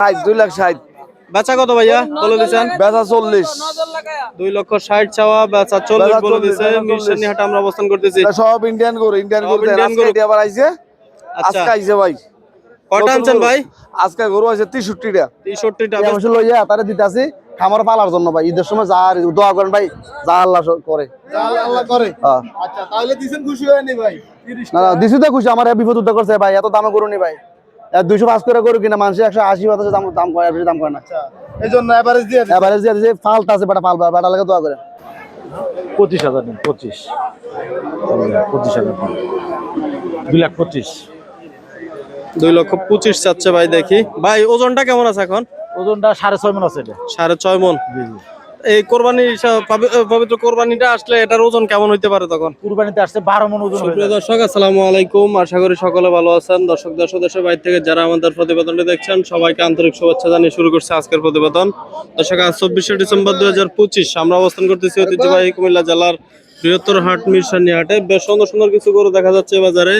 ষাট দুই লাখ ষাট। বেচা কত ভাইয়া? বলে দিচ্ছেন। বেচা চল্লিশ। দুই লক্ষ ষাট চাওয়া বেচা চল্লিশ বলে দিচ্ছে বেচা 40 মিরসানি হাটে আমরা অবস্থান করতেছি। সব ইন্ডিয়ান গরু ইন্ডিয়ান গরু আজকে আবার আইছে। আচ্ছা। আজকে আইছে ভাই। কটা আনছেন ভাই? আজকে গরু আছে তেষট্টিটা। তেষট্টিটা। অবশ্য লইয়া তারে দিতাছি খামার পালার জন্য ভাই। ঈদের সময় যা দোয়া করেন ভাই যা আল্লাহ করে। আল্লাহ করে। হ্যাঁ। আচ্ছা তাহলে দিছেন খুশি হয়নি ভাই। না দিছি তো খুশি। আমার বিপদ উদ্ধার করছে ভাই। এত দামে গরু নি ভাই। দুইশো পাঁচ করে গরু কিনা মানুষ একশো আশি বাতাসে দাম দাম করে বেশি দাম করে না। আচ্ছা এই জন্য এভারেজ দিয়ে দিছেন। এবারে যে যে ফালটা আছে বেটা ফাল বেটা লাগে দোয়া করে পঁচিশ হাজার দিন পঁচিশ। পঁচিশ হাজার দিন। দুই লাখ পঁচিশ। দুই লক্ষ পঁচিশ চাচ্ছে ভাই দেখি। ভাই ওজনটা কেমন আছে এখন? ওজনটা সাড়ে ছয় মন আছে এটা। সাড়ে ছয় মন। জি জি। এই কোরবানি পবিত্র কোরবানিটা আসলে এটার ওজন কেমন হইতে পারে তখন? কোরবানিতে আসছে বারো মন ওজন যাবে। দর্শক আসসালামু আলাইকুম। আশা করি সকলে ভালো আছেন। দর্শক দর্শক দেশের বাইরে থেকে যারা আমাদের প্রতিবেদনটি দেখছেন সবাইকে আন্তরিক শুভেচ্ছা জানিয়ে শুরু করছে আজকের প্রতিবেদন। দর্শক আজ চব্বিশে ডিসেম্বর দুই হাজার পঁচিশ আমরা অবস্থান করতেছি ঐতিহ্যবাহী কুমিল্লা জেলার বৃহত্তর হাট মিরসানি হাটে। বেশ সুন্দর সুন্দর কিছু গরু দেখা যাচ্ছে বাজারে।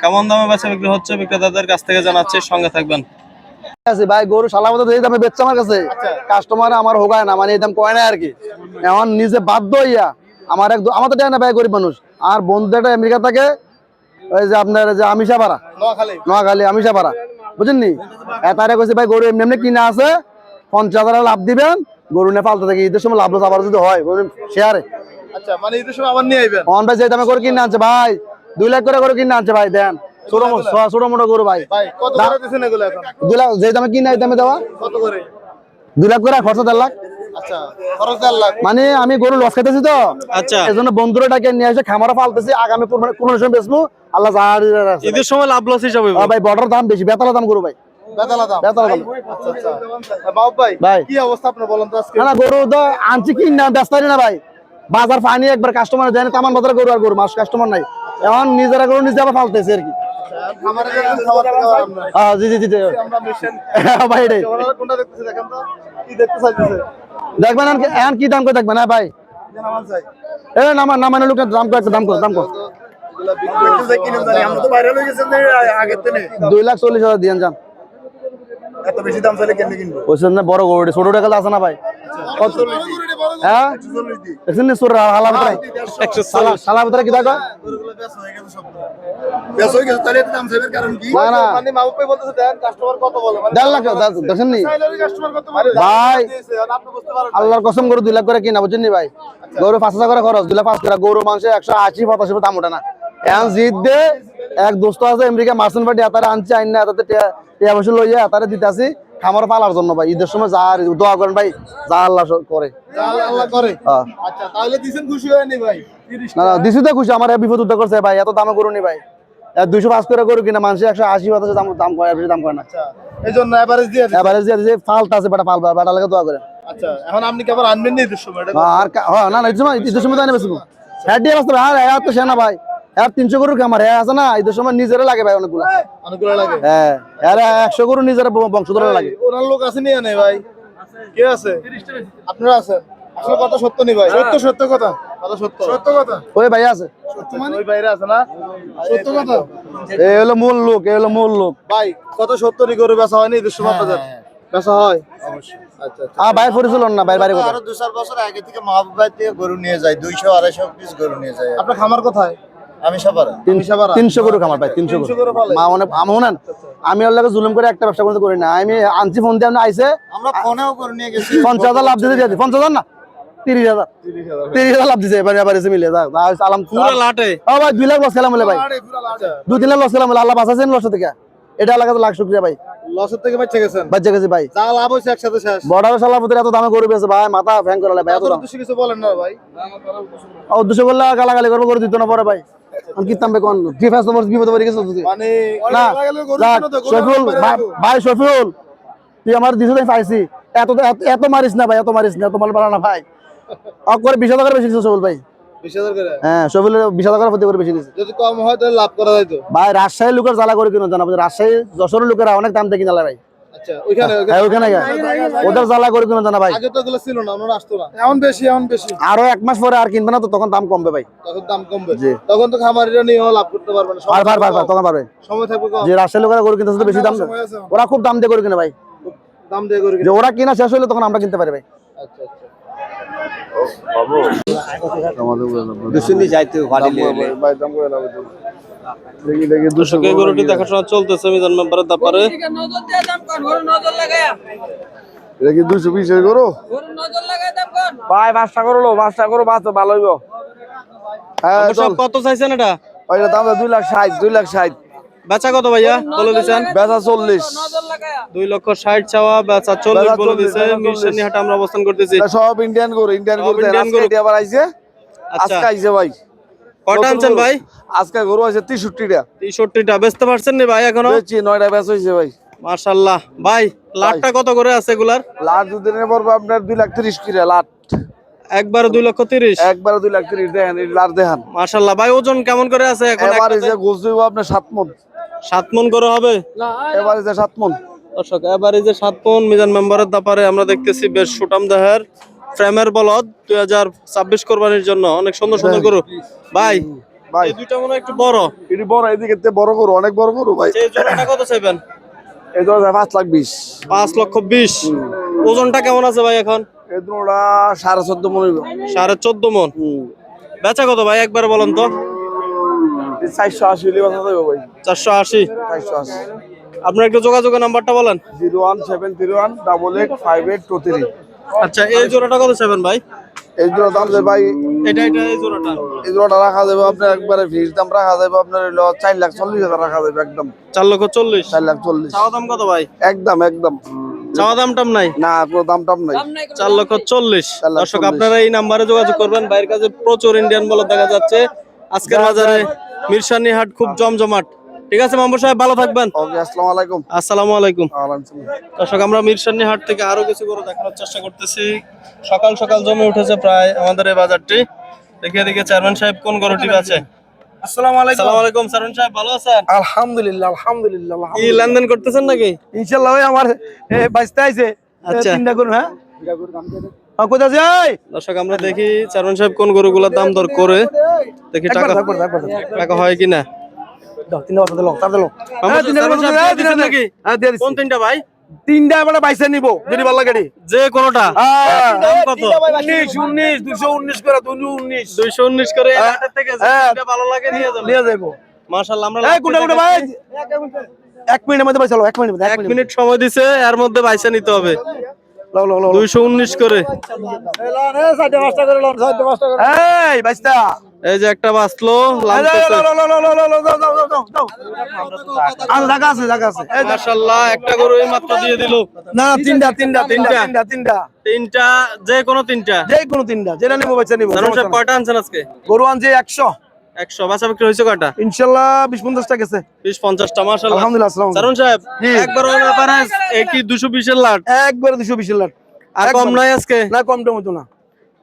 কেমন দামে বেচা বিক্রি হচ্ছে বিক্রেতাদের কাছ থেকে জানাচ্ছে সঙ্গে থাকবেন। আছে ভাই গরু মতো এই দামে বেচছে আমার কাছে। কাস্টমার আমার হোগায় না মানে এই দাম কয় না আর কি। এখন নিজে বাধ্য হইয়া আমার এক আমাদের দেয় না ভাই গরিব মানুষ। আর বন্ধু একটা আমেরিকা থাকে ওই যে আপনার যে আমিষা পাড়া নোয়াখালী আমিষা পাড়া বুঝেন নি? এতারে কইছে ভাই গরু এমনি এমনি কিনা আছে পঞ্চাশ হাজার লাভ দিবেন গরু নিয়ে পালতে থাকে। ঈদের সময় লাভ লস আবার যদি হয় শেয়ারে আচ্ছা মানে ঈদের সময় আবার নিয়ে আইবেন? অন ভাই যে দামে করে কিনে আনছে ভাই দুই লাখ করে করে কিনে আনছে ভাই দেন। ছোট মো- ছোট মোটো গরু ভাই। ভাই কত করে দিছেন এগুলো এখন? দুই লাখ যে দামে কিনে এই দামে দেওয়া? দুই লাখ করে খরচ দেড় লাখ। আচ্ছা মানে আমি গরু লস খাইতেছি তো। আচ্ছা। এই জন্য বন্ধুরা ডাকে নিয়ে এসে খামারে ফালতেছি আগামী কোন সময় বেচবো। আল্লাহ ঈদের সময় লাভ লস হিসাবে ভাই বর্ডার দাম বেশি বেতালা দাম গরু ভাই। বেতালা দাম? বেতালা দাম। আচ্ছা আচ্ছা। বাবু ভাই ভাই। কি অবস্থা আপনি বলেন তো আজকে? না না গরু তো আনছি কি না ব্যস্ত না ভাই। বাজার পানি একবার কাস্টমার দেয় তামান বাজারে গরু আর গরু মাস কাস্টমার নাই। এখন নিজেরা গরু নিজে আবার ফালতেছে আর কি। হ্যাঁ জি জি জি ভাই এটাই। দেখবেন এখন কি- দাম করে দেখবেন হ্যাঁ ভাই? এ নামা নামানো দাম করে দাম করে করে। হয়ে দুই লাখ চল্লিশ হাজার দিয়ে যান। এত বেশি দাম চাইলে কেন কিনবো? ওই জন্য বড় গরু ছোট টাকা আছে না ভাই? কত হ্যাঁ? সুর হালা ভিতরে। ভিতরে কি দেখো? হয়ে। মানে মানে। আল্লাহর কসম গরু দুই লাখ করে কিনা বুঝছেন ভাই? গরু পাঁচ হাজার করে খরচ দুই লাখ পাঁচ করে গরু মাংসে একশো আশি পঁচাশি দাম ওঠে না। এখন জিত দে এক দোস্ত আছে আমেরিকা মার্সেন পার্টি আনছে আইন না এতাতে টিয়া বসে লইয়া এতারে দিতেছি। খামার পালার জন্য ভাই ঈদের সময় যা আর দোয়া করেন ভাই যা আল্লাহ করে। আল্লাহ করে। আচ্ছা তাহলে দিছেন খুশি হয়নি ভাই? না না দিছি তো খুশি আমার বিপদ উদ্ধার করছে ভাই এত দামে গরু নি ভাই দুইশো পাঁচ করে গরু কিনা মানুষ একশো আশি বাতাসে দাম দাম করে বেশি দাম করে না। এই জন্য এভারেজ দিয়ে দিছেন। দিয়ে যে যে ফালটা আছে বেটা ফাল বেটা লাগে দোয়া করে আচ্ছা এখন আপনি কেবল আনবেন না ঈদের সময়? আর না না ঈদের সময় ঈদের সময় তো আনে বেশি। হ্যাঁ দিয়ে আসতে হ্যাঁ হ্যাঁ তো সেনা ভাই। হ্যাঁ তিনশো গরু খামার হ্যাঁ আছে না? ঈদের সময় নিজেরা লাগে ভাই অনেকগুলো। লাগে। হ্যাঁ হ্যাঁ একশো গরু নিজেরা ব- বংশধর লাগে। ওনার লোক আছে নি এনে ভাই। কে আছে? আপনারা আছেন? আসলে কথা সত্য নি ভাই। সত্য সত্য কথা। কথা সত্য। সত্য কথা। ওই ভাই আছে। সত্য মানে? ওই বাইরে আছে না? সত্য কথা। এই হলো মূল লোক এই হলো মূল লোক। ভাই কত সত্য নি গরু বেচা হয়নি? ঈদের সময় আপনাদের বেচা হয়? আচ্ছা আচ্ছা। না ভাই বাড়ি আরও দু চার বছর আগে থেকে মাহবুবাই থেকে গরু নিয়ে যায়। দুইশো আড়াইশো পিস গরু নিয়ে যায়। আপনার খামার কোথায়? তিনশো খামার তিনশো? মা অনেক আমি শুনেন আমি ওর লাগে জুলুম করে একটা ব্যবসা করতে করি না। আমি আনছি ফোন দিয়ে আইসে আমরা ফোনেও গরু নিয়ে গেছি। পঞ্চাশ হাজার লাভ দিতে দিয়েছি। পঞ্চাশ হাজার না? তিরিশ হাজার। তিরিশ হাজার। লাভ দিছে এবারে এবারে এসে মিলে আলাম পুরো ভাই দুই লাখ লস খেলাম বলে ভাই। দুই তিন লাখ লস খেলাম বলে আল্লাহ বাঁচাছেন লস থেকে। এটা লাখ শুক্রিয়া ভাই। লসের থেকে বাচ্চা গেছেন। বাচ্চা গেছে ভাই। যা লাভ একসাথে শেষ। এত দামে গরু ভাই মাথা ফ্যাং করে ভাই এত এত দাম। উদ্দেশ্য কিছু বলেন না ভাই। উদ্দেশ্য করলে গালাগালি করব করে দিত না পরে ভাই। বে কোন ডিফেন্স তোমার বিপদে পড়ে গেছে মানে না শফিউল ভাই- শফিউল তুই আমার দিছে তাই পাইছি। এত এত- মারিস না ভাই এত মারিস না পারা না ভাই। অক করে বিশ হাজার বেশি শফিউল ভাই। বিশ হ্যাঁ শফিউলের বিশ হাজার করে প্রতি করে বেশি দিছে। যদি কম হয় তাহলে লাভ করা যাইতো ভাই রাজশাহী লোকের জ্বালা করে কিনো জানা রাজশাহী যশোরের লোকেরা অনেক দাম দিয়ে কিনা ভাই। ওইখানে ওখানে গা। ওদের জ্বালা করে কিনো জানা ভাই। আগে তো এগুলো ছিল না আমরা আসতো না। এখন বেশি এখন বেশি। আরও এক মাস পরে আর কিনবে না তো তখন দাম কমবে ভাই। তখন দাম কমবে। তখন তো খামারিরা নিয়েও লাভ করতে পারবে না। পার সময় পার পার থাকবে পার কম। তখন পারবে সময় থাকবে যে রাজশাহী লোকেরা গরু কিনতেছে তো বেশি দাম ওরা খুব দাম দিয়ে গরু কিনে ভাই। দাম দিয়ে গরু যে ওরা কিনা শেষ হলে তখন আমরা কিনতে পারি ভাই। আচ্ছা আচ্ছা। ভাই দাম করে নাও লাখ 60 2 লাখ 60 বেচা কত ভাইয়া? চাওয়া বেচা দিছে। আমরা অবস্থান করতেছি। সব ইন্ডিয়ান গরু ইন্ডিয়ান আজকে ভাই। কটা আনছেন ভাই? আজকে গরু আছে তেষট্টিটা। তেষট্টিটা বেচতে পারছেন নি ভাই এখনও? বেচছি নয়টা বেচ হয়েছে ভাই। মার্শাল্লাহ ভাই লাটটা কত করে আছে এগুলার? লাট দুদিনে পড়ব আপনার দুই লাখ তিরিশ কিরা লাট। একবারে দুই লক্ষ তিরিশ? একবারে দুই লাখ তিরিশ দেখেন লাট দেখান। মার্শাল্লাহ ভাই ওজন কেমন করে আছে এখন এবার? যে দিব আপনার সাত মন। সাত মন করে হবে? এবার যে সাত মন। দর্শক এবারে যে সাত মন মিজান মেম্বারের দাপারে আমরা দেখতেছি বেশ সুটাম দেহের। ফ্রেমের বলদ দুই হাজার ছাব্বিশ কোরবানির জন্য। অনেক সুন্দর সুন্দর গরু। ভাই ভাই। দুইটা মনে একটু বড়। এটি বড় এদিকে বড় গরু অনেক বড় গরু ভাই। এই জোড়াটা কত চাইবেন? এই পাঁচ লাখ বিশ। পাঁচ লক্ষ বিশ। ওজনটা কেমন আছে ভাই এখন? এই সাড়ে চোদ্দ মন সাড়ে চোদ্দ মন। বেচা কত ভাই একবার বলেন তো? চারশো আশি হলে কথা দেবো ভাই। চারশো আশি। চারশো আশি। আপনার একটু যোগাযোগের নাম্বারটা বলেন। Zero one seven three one double eight five eight two three. আচ্ছা এই জোড়াটা কত চাইবেন ভাই? এই দুটো দাম যে ভাই এটা এটা এই জোড়াটা? এই জোড়াটা রাখা যাবে আপনার একবারে ফিস দাম রাখা যাবে আপনার হইল চার লাখ চল্লিশ হাজার রাখা যাবে একদম। চার লক্ষ চল্লিশ? চার লাখ চল্লিশ। চাওয়া দাম কত ভাই? একদম একদম। চাওয়া দাম টাম নাই? না কোনো দাম টাম নাই। দাম নাই কোনো চার লক্ষ চল্লিশ। দর্শক আপনারা এই নাম্বারে যোগাযোগ করবেন। বাইরের কাছে প্রচুর ইন্ডিয়ান বলে দেখা যাচ্ছে। আজকের বাজারে মিরসানি হাট খুব জমজমাট। ঠিক আছে মামুর সাহেব ভালো থাকবেন। আসসালামু আলাইকুম। আসসালামু আলাইকুম। দর্শক আমরা মিরসানি হাট থেকে আরও কিছু করে দেখানোর চেষ্টা করতেছি। সকাল সকাল জমে উঠেছে প্রায় আমাদের এই বাজারটি। দেখে দেখে চেয়ারম্যান সাহেব কোন গরুটি আছে? আসসালামু আলাইকুম। আসসালামু আলাইকুম চেয়ারম্যান সাহেব ভালো আছেন? আলহামদুলিল্লাহ আলহামদুলিল্লাহ কি লেনদেন করতেছেন নাকি? ইনশাআল্লাহ আমার বাঁচতে আইছে। আচ্ছা। তিনটা করুন হ্যাঁ? হ্যাঁ, কোথায় যাই দর্শক আমরা দেখি চেয়ারম্যান সাহেব কোন গরু গরুগুলোর দাম দর করে দেখি টাকা টাকা হয় কিনা। তিনটা বাচ্চা দিলো তার দিলো মামুদ, চেয়ারম্যান সাহেব দিয়ে দিছেন নাকি? দিয়ে দিছি কোন তিনটা ভাই? তিনটা এবার বাইসে নিবো যদি ভালো লাগে যে কোনটা। কত উনিশ উনিশ দুশো উনিশ করে দুশো উনিশ। দুইশো উনিশ করে থেকে যে। তিনটা ভালো লাগে নিয়ে যাবেন নিয়ে যাব মাশাআল্লাহ আমরা এই কোনটা কোনটা ভাই। এক মিনিটের মধ্যে বাইসালো এক মিনিট এক মিনিট সময় দিছে এর মধ্যে বাইসা নিতে হবে। দুইশো উনিশ করে। এই এই যে একটা বাসলো একটা গরু মাত্র দিয়ে দিল না তিনটা তিনটা তিনটা তিনটা তিনটা তিনটা যে কোনো তিনটা যে কোনো তিনটা যেটা নিবো বেচা নিবো আনছেন আজকে গরু আনছে একশো হয়েছে কয়টা ইনশাল্লাহ বিশ গেছে বিশ পঞ্চাশটা সাহেব একবার কি দুশো বিশের লাট দুশো লাট আর কম নাই আজকে না কম টমেটো না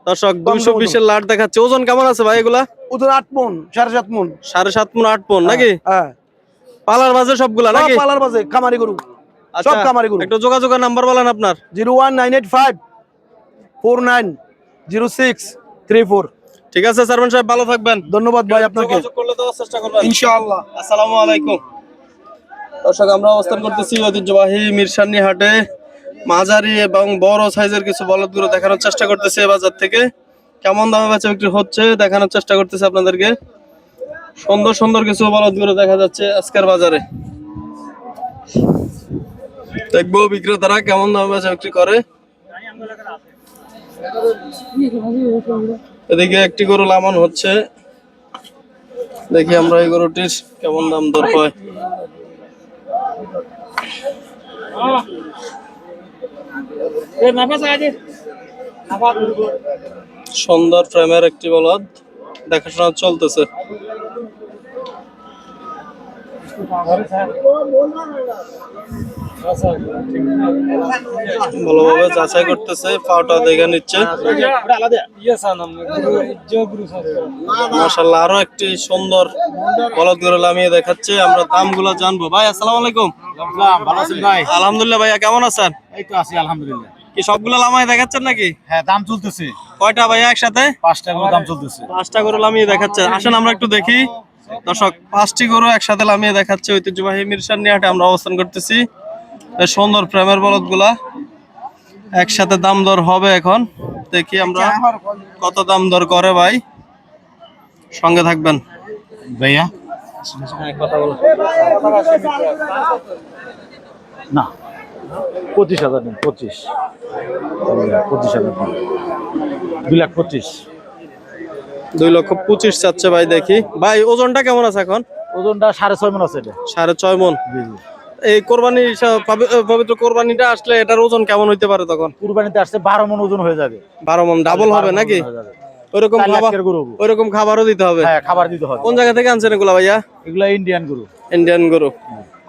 দর্শক দুইশো বিশের লাট দেখাচ্ছে। ওজন কেমন আছে ভাই এগুলা? ওজন আট মন সাড়ে সাত মন। সাড়ে সাত মন আট মন নাকি? হ্যাঁ পালার মাঝে সবগুলা সব নাকি? পালার বাজে খামারি গরু। আচ্ছা, সব কামারি গরু। একটু যোগাযোগের নাম্বার বলেন আপনার। Zero one nine eight five four nine zero six three four. ঠিক আছে সারমান সাহেব ভালো থাকবেন। ধন্যবাদ ভাই আপনাকে। করলে দেওয়ার চেষ্টা করবেন। ইনশাআল্লাহ। আসসালামু আলাইকুম। দর্শক আমরা অবস্থান করতেছি ঐতিহ্যবাহী মিরসানি হাটে। মাঝারি এবং বড় সাইজের কিছু বলদগুলো দেখানোর চেষ্টা করতেছি বাজার থেকে। কেমন দামে বেচা বিক্রি হচ্ছে দেখানোর চেষ্টা করতেছি আপনাদেরকে। সুন্দর সুন্দর কিছু বলদগুলো দেখা যাচ্ছে আজকের বাজারে। দেখব বিক্রেতারা কেমন দামে বেচা বিক্রি করে। এদিকে একটি গরু লামান হচ্ছে। দেখি আমরা এই গরুটির কেমন দাম দর পাই সুন্দর ফ্রেমের একটি বলদ। দেখাশোনা চলতেছে। ভালোভাবে যাচাই করতেছে পাওটা দেখে নিচ্ছে। মাশাল্লাহ আরও একটি সুন্দর বলদ গরু লামিয়ে দেখাচ্ছে। আমরা দামগুলো জানব। ভাই আসসালামু আলাইকুম। ভালো আছেন ভাই? আলহামদুলিল্লাহ ভাইয়া কেমন আছেন? এই তো আছি আলহামদুলিল্লাহ। কি সবগুলো লামায় দেখাচ্ছেন নাকি? হ্যাঁ দাম চলতেছে। কয়টা ভাইয়া একসাথে? পাঁচটা করে দাম চলতেছে। পাঁচটা গরু লামিয়ে দেখাচ্ছে আসেন আমরা একটু দেখি। দর্শক পাঁচটি গরু একসাথে লামিয়ে দেখাচ্ছে ঐতিহ্যবাহী মিরসান নিয়াটে আমরা অবস্থান করতেছি। সুন্দর প্রেমের বলদগুলা একসাথে দাম দর হবে এখন। দেখি আমরা কত দাম দর করে ভাই। সঙ্গে থাকবেন। ভাইয়া? না পঁচিশ হাজার দিন পঁচিশ। পঁচিশ হাজার দিন। দুই লাখ পঁচিশ। দুই লক্ষ পঁচিশ চাচ্ছে ভাই দেখি। ভাই ওজনটা কেমন আছে এখন? ওজনটা সাড়ে ছয় মন আছে সাড়ে ছয় মন। জি জি। এই কোরবানি পবিত্র কোরবানিটা আসলে এটার ওজন কেমন হইতে পারে তখন? কুরবানিতে আসলে বারো মন ওজন হয়ে যাবে। বারো মন ডাবল হবে নাকি। ওইরকম খাবার খাবারও দিতে হবে? হ্যাঁ খাবার দিতে হবে। কোন জায়গা থেকে আনছেন এগুলা ভাইয়া? এগুলা ইন্ডিয়ান গরু। ইন্ডিয়ান গরু।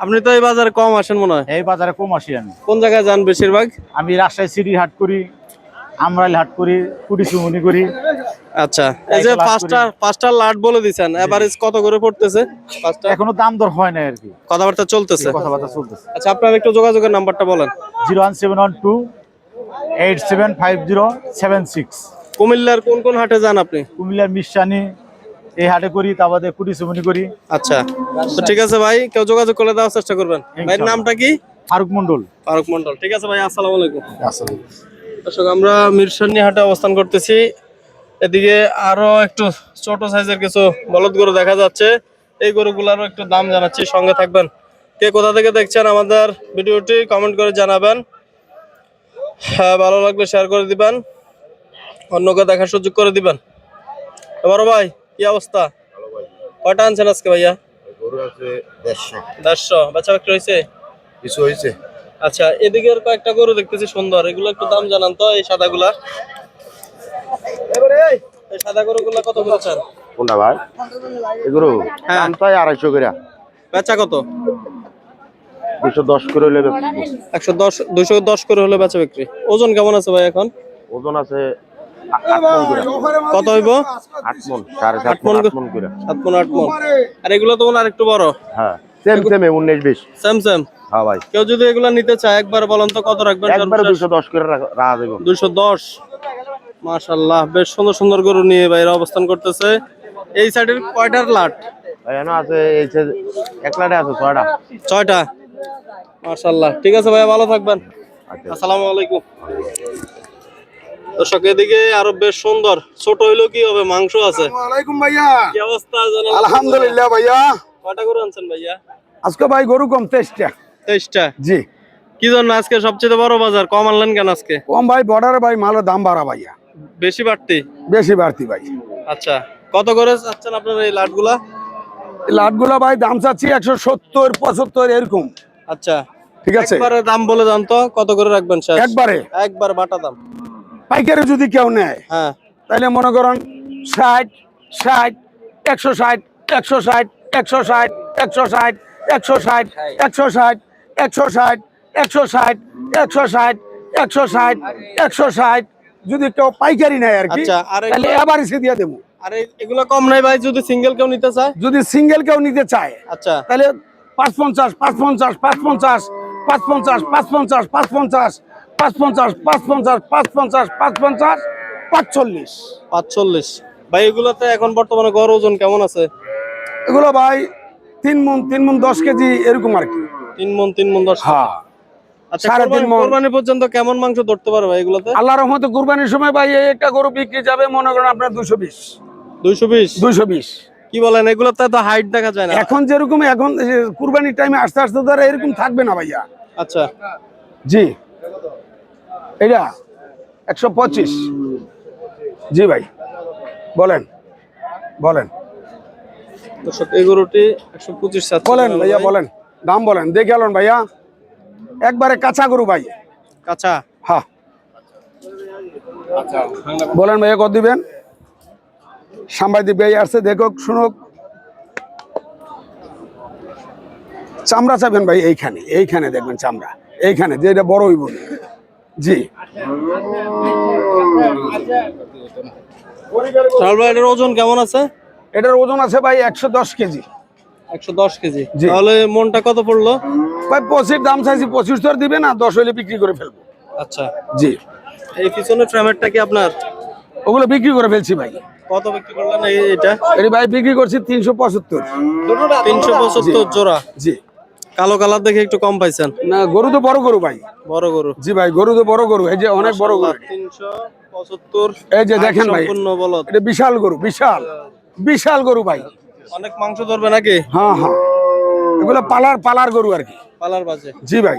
আপনি তো এই বাজারে কম আসেন মনে হয়। এই বাজারে কম আসি আমি। কোন জায়গায় যান বেশিরভাগ? আমি রাজশাহী সিটি হাট করি আমরাইল হাট করি কুড়ি করি। আচ্ছা এই যে পাঁচটা পাঁচটা লাট বলে দিছেন এভারেজ কত করে পড়তেছে? পাঁচটা? এখনও দাম দর হয় না আর কি। কথাবার্তা চলতেছে? কথাবার্তা চলতেছে। আচ্ছা আপনার একটু যোগাযোগের নাম্বারটা বলেন। Zero one seven one two eight seven five zero seven six. কুমিল্লার কোন কোন হাটে যান আপনি? কুমিল্লার মিশানি এই হাটে করি তারপরে কুড়ি সুমনি করি। আচ্ছা তো ঠিক আছে ভাই কেউ যোগাযোগ করলে দেওয়ার চেষ্টা করবেন। ভাইয়ের নামটা কি? ফারুক মন্ডল ফারুক মন্ডল ঠিক আছে ভাই আসসালামু আলাইকুম। দর্শক আমরা মিরসানি হাটে অবস্থান করতেছি। এদিকে আরও একটু ছোট সাইজের কিছু বলদ গরু দেখা যাচ্ছে। এই গরুগুলারও একটু দাম জানাচ্ছি সঙ্গে থাকবেন। কে কোথা থেকে দেখছেন আমাদের ভিডিওটি কমেন্ট করে জানাবেন। হ্যাঁ ভালো লাগলে শেয়ার করে দিবেন অন্যকে দেখার সুযোগ করে দিবেন। এবার ভাই কি অবস্থা? কয়টা আনছেন আজকে ভাইয়া? দেড়শো। বাচ্চা হয়েছে? কিছু হয়েছে। আচ্ছা এদিকের কয়েকটা গরু দেখতেছি সুন্দর এগুলো একটু দাম জানান তো এই সাদা গুলা এই সাদা গরুগুলা কত করেছেন কোনটা ভাই? এগুলো হ্যাঁ। আড়াইশো করে। বেচা কত? দুশো দশ করে হলে একশো দশ দুশো দশ করে হলে বেচা বিক্রি। ওজন কেমন আছে ভাই এখন? ওজন আছে কত হইব? আট মন সাড়ে সাত আট মণ মন আট করে- মন করে। সাত মন আট মন। আর এগুলো তো মনে হয় আরেকটু বড়। হ্যাঁ সেম সেম উনিশ বিশ। সেম সেম হ্যাঁ ভাই। কেউ যদি এগুলা নিতে চায় একবার বলেন তো কত রাখবেন? একবারে দুশো দশ করে রাখা রাখা দেবো দুশো দশ। মাশাল্লাহ বেশ সুন্দর সুন্দর গরু নিয়ে বাইরে অবস্থান করতেছে। এই সাইডের কয়টার লাট? এখানে আছে এই এক লাটে আছে ছয়টা। ছয়টা? মাশাল্লাহ ঠিক আছে ভাইয়া ভালো থাকবেন। আচ্ছা। আসসালামু আলাইকুম। দর্শক এদিকে আরও বেশ সুন্দর ছোট হইল কি হবে মাংস আছে। ওয়ালাইকুম ভাইয়া। কি অবস্থা আলহামদুলিল্লাহ ভাইয়া। কয়টা করে আনছেন ভাইয়া? আজকে ভাই গরু কম তেইশটা। তেইশটা? জি। কি জন্য আজকে সবচেয়ে বড় বাজার? কম আনলেন কেন আজকে? কম ভাই বর্ডারে ভাই মালের দাম বাড়া ভাইয়া। বেশি বাড়তি বেশি বাড়তি ভাই আচ্ছা কত করে চাচ্ছেন আপনার এই লাটগুলা লাটগুলো ভাই দাম চাচ্ছি একশো সত্তর পঁচাত্তর এরকম আচ্ছা ঠিক আছে একবারে দাম বলে দাম তো কত করে রাখবেন শেষ একবারে একবার বাটা দাম পাইকারি যদি কেউ নেয় হ্যাঁ তাহলে মনে করেন ষাট ষাট একশো ষাট একশো ষাট একশো ষাট একশো ষাট একশো ষাট একশো ষাট একশো ষাট একশো ষাট একশো ষাট একশো ষাট একশো ষাট যদি কেউ পাইকারি নেয় আর কি আচ্ছা, তাহলে এবার এসে দিয়ে দেবো আর এগুলো কম নাই ভাই যদি সিঙ্গেল কেউ নিতে চায় যদি সিঙ্গেল কেউ নিতে চায় আচ্ছা তাহলে পাঁচ পঞ্চাশ পাঁচ পঞ্চাশ পাঁচ পঞ্চাশ পাঁচ পঞ্চাশ পাঁচ পঞ্চাশ পাঁচ পঞ্চাশ পাঁচ পঞ্চাশ পাঁচ পঞ্চাশ পাঁচ পঞ্চাশ পাঁচ পঞ্চাশ পাঁচচল্লিশ পাঁচচল্লিশ ভাই এগুলোতে এখন বর্তমানে গড় ওজন কেমন আছে এগুলো ভাই তিন মন তিন মন দশ কেজি এরকম আর কি তিন মন তিন মন দশ হ্যাঁ পর্যন্ত কেমন মাংস ধরতে পারে ভাই এগুলোতে? আল্লাহ রহমতে কুরবানির সময় ভাই এই একটা গরু বিক্রি যাবে মনে করেন আপনার দুশো বিশ। দুইশো বিশ? দুইশো বিশ। কি বলেন এগুলোতে তো হাইট দেখা যায় না। এখন যেরকম এখন কুরবানির টাইমে আস্তে আস্তে ধরে এরকম থাকবে না ভাইয়া। আচ্ছা। জি। এটা একশো পঁচিশ। জি ভাই বলেন বলেন। এই গরুটি একশো পঁচিশ বলেন ভাইয়া বলেন দাম বলেন দেখে আলোন ভাইয়া। একবারে কাঁচা গরু ভাই। কাঁচা? হ্যাঁ। বলেন ভাইয়া কত দিবেন? সাংবাদিক ভাই আসছে দেখুক শুনুক। চামড়া চাবেন ভাই এইখানে এইখানে দেখবেন চামড়া। এইখানে যে এটা বড় হইব। জি। তাহলে ভাই এটার ওজন কেমন আছে? এটার ওজন আছে ভাই একশো দশ কেজি। একশো দশ কেজি। জি। তাহলে মনটা কত পড়ল? ভাই পঁচিশ দাম চাইছি পঁচিশ তো দিবে না দশ হইলে বিক্রি করে ফেলব। আচ্ছা। জি। এই কি আপনার? ওগুলো বিক্রি করে ফেলছি ভাই। কত বিক্রি করলেন এই- এটা ভাই বিক্রি করছি তিনশো পঁচাত্তর। তিনশো পঁচাত্তর জোড়া? জি। কালো কালার দেখে একটু কম পাইছেন। না গরু তো বড় গরু ভাই। বড় গরু। জি ভাই গরু তো বড় গরু এই যে অনেক বড় গরু। তিনশো পঁচাত্তর এই যে দেখেন ভাই এটা বিশাল গরু বিশাল। বিশাল গরু ভাই। অনেক মাংস ধরবে নাকি? হ্যাঁ হ্যাঁ। এগুলো পালার পালার গরু আর কি। পালার বাজে। জি ভাই।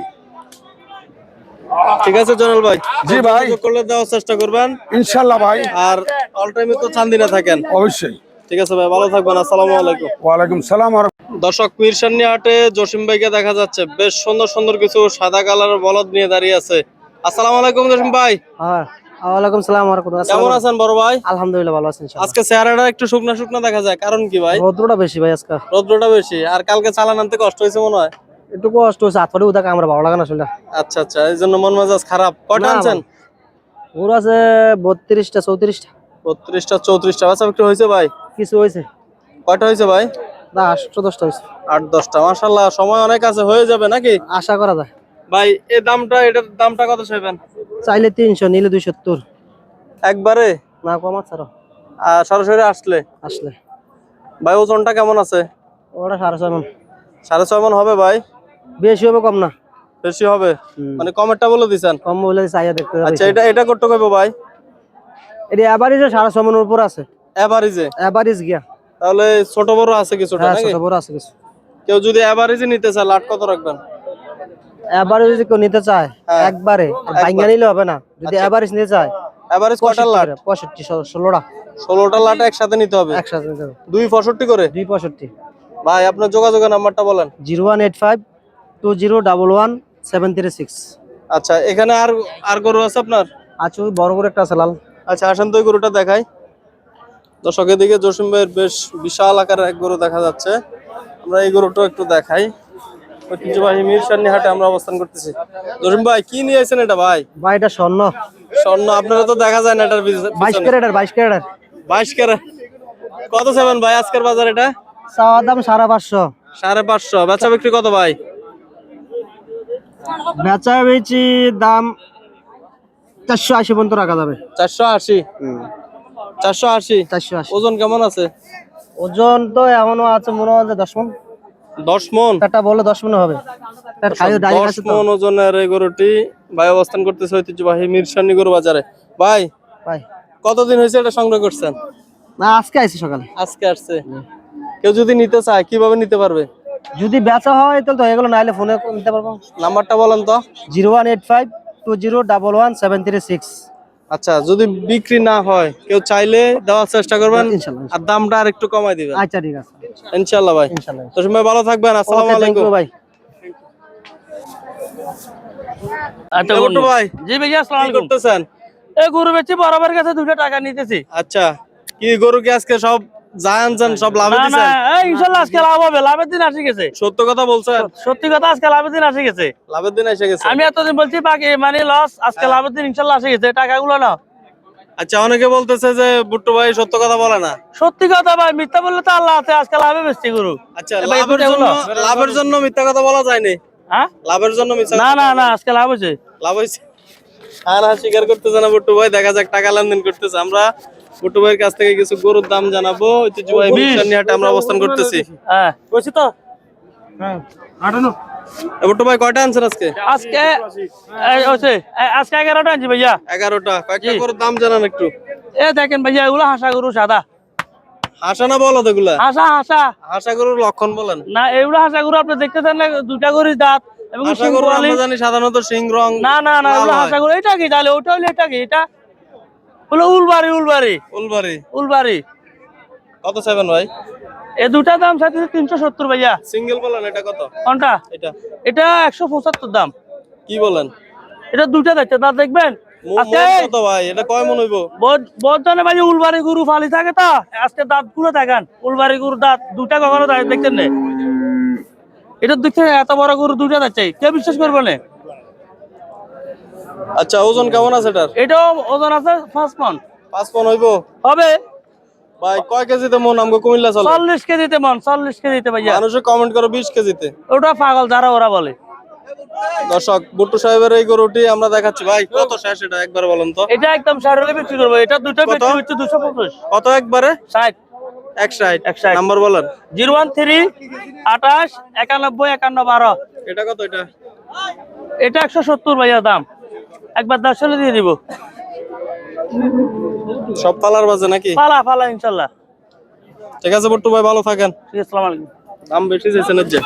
ঠিক আছে জনাল ভাই। জি ভাই। করলে দেওয়ার চেষ্টা করবেন। ইনশাল্লাহ ভাই। আর অল টাইমে তো চান্দিনা থাকেন। অবশ্যই। ঠিক আছে ভাই ভালো থাকবেন আসসালামু আলাইকুম। ওয়ালাইকুম সালাম আর দর্শক মিরসান্নি হাটে জসিম ভাইকে দেখা যাচ্ছে। বেশ সুন্দর সুন্দর কিছু সাদা কালারের বলদ নিয়ে দাঁড়িয়ে আছে। আসসালামু আলাইকুম জসিম ভাই। হ্যাঁ। ওয়ালাইকুম সালাম ওয়া কেমন আছেন বড় ভাই? আলহামদুলিল্লাহ ভালো আছেন আজকে চেহারাটা একটু শুকনা শুকনা দেখা যায় কারণ কি ভাই? রৌদ্রটা বেশি ভাই আজকে। রৌদ্রটা বেশি আর কালকে চালান আনতে কষ্ট হয়েছে মনে হয়? একটু কষ্ট হচ্ছে হাত পাড়ে উদাকে আমরা ভালো লাগে না আসলে। আচ্ছা আচ্ছা এই জন্য মন মেজাজ খারাপ। আনছেন? আছে বত্রিশটা চৌত্রিশটা। বত্রিশটা চৌত্রিশটা। বাচ্চা হয়েছে ভাই? কিছু হয়েছে। কয়টা হয়েছে ভাই? না আটশো দশটা হয়েছে। আট দশটা। মাসাল্লাহ সময় অনেক আছে হয়ে যাবে নাকি? আশা করা যায়। ভাই এই দামটা এটার দামটা কত চাইবেন? চাইলে তিনশো নিলে দুই সত্তর একবারে? না কমা ছাড়ো। আর সরাসরি আসলে? আসলে। ভাই ওজনটা কেমন আছে? ওটা সাড়ে ছয় মন। সাড়ে ছয় মন হবে ভাই? বেশি হবে কম না। বেশি হবে? মানে কমেরটা বলে দিছেন? কম বলে চাইয়া দেখতে আচ্ছা এটা এটা করতে কইবো ভাই? এটা অ্যাভারেজে সাড়ে ছয় মনের উপর আছে। এভারেজে অ্যাভারেজ গিয়া। তাহলে ছোট বড় আছে কিছুটা হ্যাঁ নাকি? ছোট বড় আছে কিছু। কেউ যদি এভারেজে নিতে চায় লাট কত রাখবেন? অ্যাভারেজ যদি কেউ নিতে চায় হ্যাঁ। একবারে ভাঙ্গা নিলে হবে না। যদি অ্যাভারেজ নিতে চায় এভারেজ কয়টা লাট? পঁয়ষট্টি ষোলো- ষোলোটা। ষোলোটা লাট একসাথে নিতে হবে? একসাথে নিতে হবে। দুই পঁয়ষট্টি করে? দুই পঁয়ষট্টি। ভাই আপনার যোগাযোগের নাম্বারটা বলেন। Zero one eight five two zero double one seven three six. আচ্ছা এখানে আর আর গরু আছে আপনার? আচ্ছা ওই বড় করে একটা আছে লাল। আচ্ছা আসেন তো ওই গরুটা দেখাই। দর্শকের দিকে জসিম ভাইয়ের বেশ বিশাল আকারের এক গরু দেখা যাচ্ছে। আমরা এই গরুটা একটু দেখাই। ঐতিহ্যবাহী মিরসান্নি হাটে আমরা অবস্থান করতেছি। জসিম ভাই কি নিয়ে আছেন এটা ভাই? ভাই এটা স্বর্ণ। স্বর্ণ আপনারা তো দেখা যায় না এটার বাইশ। ক্যারেটার বাইশ ক্যারেটার। বাইশ ক্যারেট। কত সেভেন ভাই আজকের বাজার এটা? চাওয়ার দাম সাড়ে পাঁচশো। সাড়ে পাঁচশো। বেচা বিক্রি কত ভাই? বেচা বেচি দাম চারশো আশি পর্যন্ত রাখা যাবে। চারশো আশি? চারশো আশি? চারশো আশি। ওজন কেমন আছে? ওজন তো এখনও আছে মনে হয় দশ মন। দশ মন? একটা বলে দশ মনে হবে। দশ মন ওজনের এই গরুটি ভাই অবস্থান করতেছে ঐতিহ্যবাহী মিরসান্নি গরু বাজারে। ভাই ভাই। কতদিন হয়েছে এটা সংগ্রহ করছেন? না আজকে আইছি সকালে। আজকে আসছে। কেউ যদি নিতে চায় কীভাবে নিতে পারবে? যদি বেচা হয় তাহলে তো হয়ে গেলো নাহলে ফোনে নিতে পারব। নাম্বারটা বলেন তো। Zero one eight five two zero double one seven three six. আচ্ছা যদি বিক্রি না হয় কেউ চাইলে দেওয়ার চেষ্টা করবেন আর দামটা আর একটু কমাই দিবেন। আচ্ছা ঠিক আছে। ইনশাআল্লাহ ভাই। ইনশাআল্লাহ তো সময় ভালো থাকবেন আসসালামু থ্যাংক আলাইকুম। ভাই। আচ্ছা বটু ভাই। জি ভাই আসসালামু আলাইকুম। করতেছেন? এই গরু বেচি বরাবর কাছে দুটো টাকা নিতেছি। আচ্ছা কি গরু কি আজকে সব আনছেন সব লাভে ইনশাআল্লাহ আজকে হবে লাভের দিন আসে গেছে। সত্য কথা বলছেন? সত্যি কথা আজকে লাভের দিন আসে গেছে। লাভের দিন এসে গেছে। আমি এতদিন বলছি বাকি মানে লস আজকে লাভের দিন ইনশাআল্লাহ আসে গেছে টাকাগুলো না আচ্ছা অনেকে বলতেছে যে বুট্টু ভাই সত্য কথা বলে না। সত্যি কথা ভাই মিথ্যা বললে তো আল্লাহ আছে আজকে লাভে বেচছি গরু। আচ্ছা লাভের জন্য লাভের জন্য মিথ্যা কথা বলা যায়নি। হ্যাঁ? লাভের জন্য মিথ্যা না না না আজকে লাভ হয়েছে। লাভ হয়েছে। হ্যাঁ স্বীকার করতেছে না বুট্টু ভাই দেখা যাক টাকা লেনদেন করতেছে। আমরা ভাইয়ের কাছ থেকে কিছু গরুর দাম জানাব ঐতিহ্যবাহী মিশন হাটে আমরা অবস্থান করতেছি হ্যাঁ বলছি তো এ বুট্টু ভাই কয়টা আনছেন আজকে আজকে এই হচ্ছে এই আজকে এগারোটা আনছি ভাইয়া এগারোটা কয়েকটা গরুর দাম জানান একটু এ দেখেন ভাইয়া এগুলো হাসা গরু সাদা হাসা না বলো হাসা হাসা হাসা গরুর লক্ষণ বলেন না এগুলো হাসা গরু আপনি দেখতেছেন না দুটা গরুর দাঁত এবং হাসা শিং গরু গোয়ালি। আমরা জানি সাধারণত সিং রং না না না এগুলো হাসা গরু এটা কি তাহলে ওটা হলো এটা কি এটা হলো উলবাড়ি উলবাড়ি। উলবাড়ি। উলবাড়ি। কত ভাই? এ দুটা দাম সাথে তিনশো সত্তর ভাইয়া। সিঙ্গেল বলেন এটা কত? কোনটা? এটা। এটা একশো পঁচাত্তর দাম। কি বলেন? এটা দুটা দেখছে দাঁত দেখবেন? ভাই? উলবাড়ি গরু ফালি থাকে তো আজকে দাঁতগুলো দেখেন। উলবাড়ি গরু দাঁত দুটা কখনো দেখতেন না। এটা দেখতে এত বড় গরু দুটা যাচ্ছে কে বিশ্বাস করবে না। আচ্ছা ওজন কেমন আছে এটার? এটাও ওজন আছে পাঁচ পন পাঁচ মন হইব? হবে। ভাই কয় কেজিতে মন? আমগো কুমিল্লা চলে। চল্লিশ কেজিতে মন চল্লিশ কেজিতে ভাইয়া। মানুষে কমেন্ট করে বিশ কেজিতে। ওটা পাগল যারা ওরা বলে। দর্শক বুট্টু সাহেবের এই গরুটি আমরা দেখাচ্ছি। ভাই কত শেষ এটা একবার বলেন তো। এটা একদম ষাট হলে বিক্রি করব। এটা দুটো বিক্রি হচ্ছে দুশো পঞ্চাশ কত একবারে? ষাট। এক ষাট এক ষাট। নাম্বার বলেন। জিরো ওয়ান থ্রি আঠাশ একানব্বই একান্ন বারো। এটা কত এটা? এটা একশো সত্তর ভাইয়া দাম। একবার দশ হলে দিয়ে দিব। সব পালার বাজে নাকি? পালা পালা ইনশাল্লাহ। ঠিক আছে বট্টু ভাই ভালো থাকেন। ঠিক আছে আলাইকুম। দাম বেশি চাইছেন যে।